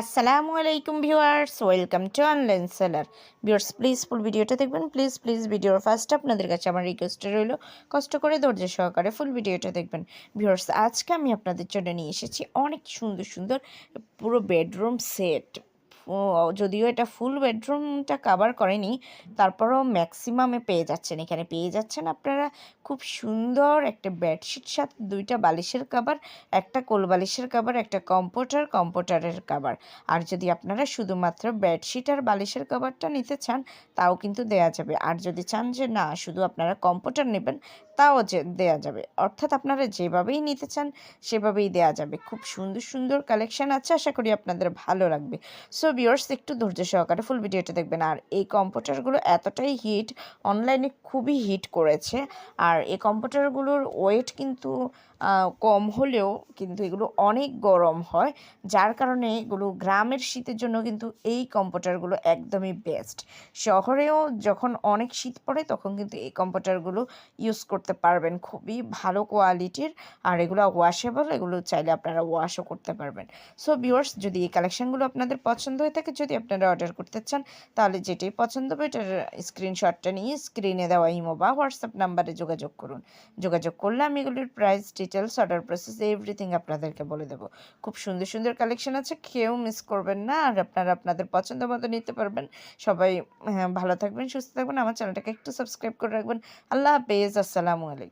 আসসালামু আলাইকুম viewers, welcome to online seller. Viewers please full ভিডিওটা দেখবেন প্লিজ প্লিজ ভিডিওর ফার্স্ট আপনাদের কাছে আমার রিকোয়েস্ট রইল, কষ্ট করে ধৈর্য সহকারে ফুল ভিডিওটা দেখবেন। ভিউয়ার্স, আজকে আমি আপনাদের জন্য নিয়ে এসেছি অনেক সুন্দর সুন্দর পুরো বেডরুম সেট যদিও এটা ফুল বেডরুমটা কাভার করেনি, তারপরেও ম্যাক্সিমামে পেয়ে যাচ্ছেন। এখানে পেয়ে যাচ্ছেন আপনারা খুব সুন্দর একটা বেডশিট সাথে দুইটা বালিশের কাভার একটা কোল বালিশের কাভার একটা কম্পোটার কম্পোটারের কাভার আর যদি আপনারা শুধুমাত্র বেডশিট আর বালিশের কাভারটা নিতে চান, তাও কিন্তু দেয়া যাবে। আর যদি চান যে না, শুধু আপনারা কম্পোটার নেবেন, তাও যে দেয়া যাবে। অর্থাৎ আপনারা যেভাবেই নিতে চান, সেভাবেই দেয়া যাবে। খুব সুন্দর সুন্দর কালেকশন আছে, আশা করি আপনাদের ভালো লাগবে। সো ভিউয়ার্স একটু ধৈর্য সহকারে ফুল ভিডিওটা দেখবেন। আর এই কম্পিউটারগুলো এতটাই হিট অনলাইনে খুবই হিট করেছে। আর এই কম্পিউটারগুলোর ওয়েট কিন্তু কম হলেও কিন্তু এগুলো অনেক গরম হয়, যার কারণে এগুলো গ্রামের শীতের জন্য কিন্তু এই কম্পিউটারগুলো একদমই বেস্ট শহরেও যখন অনেক শীত পড়ে তখন কিন্তু এই কম্পিউটারগুলো ইউজ করতে পারবেন। খুবই ভালো কোয়ালিটির আর এগুলো ওয়াশেবল এগুলো চাইলে আপনারা ওয়াশও করতে পারবেন। সো ভিউয়ার্স যদি এই কালেকশানগুলো আপনাদের পছন্দ হয়ে থাকে, যদি আপনারা অর্ডার করতে চান, তাহলে যেটাই পছন্দ হবে এটার স্ক্রিনশটটা নিয়ে স্ক্রিনে দেওয়া ইমো বা হোয়াটসঅ্যাপ নাম্বারে যোগাযোগ করুন। যোগাযোগ করলে আমি এগুলির price details order process everything আপনাদেরকে বলে দেবো। খুব সুন্দর সুন্দর কালেকশন আছে কেউ মিস করবেন না আর আপনারা আপনাদের পছন্দ মতো নিতে পারবেন। সবাই হ্যাঁ, ভালো থাকবেন সুস্থ থাকবেন আমার চ্যানেলটাকে একটু সাবস্ক্রাইব করে রাখবেন। আল্লাহ হাফেজ আসসালামু আলাইকুম।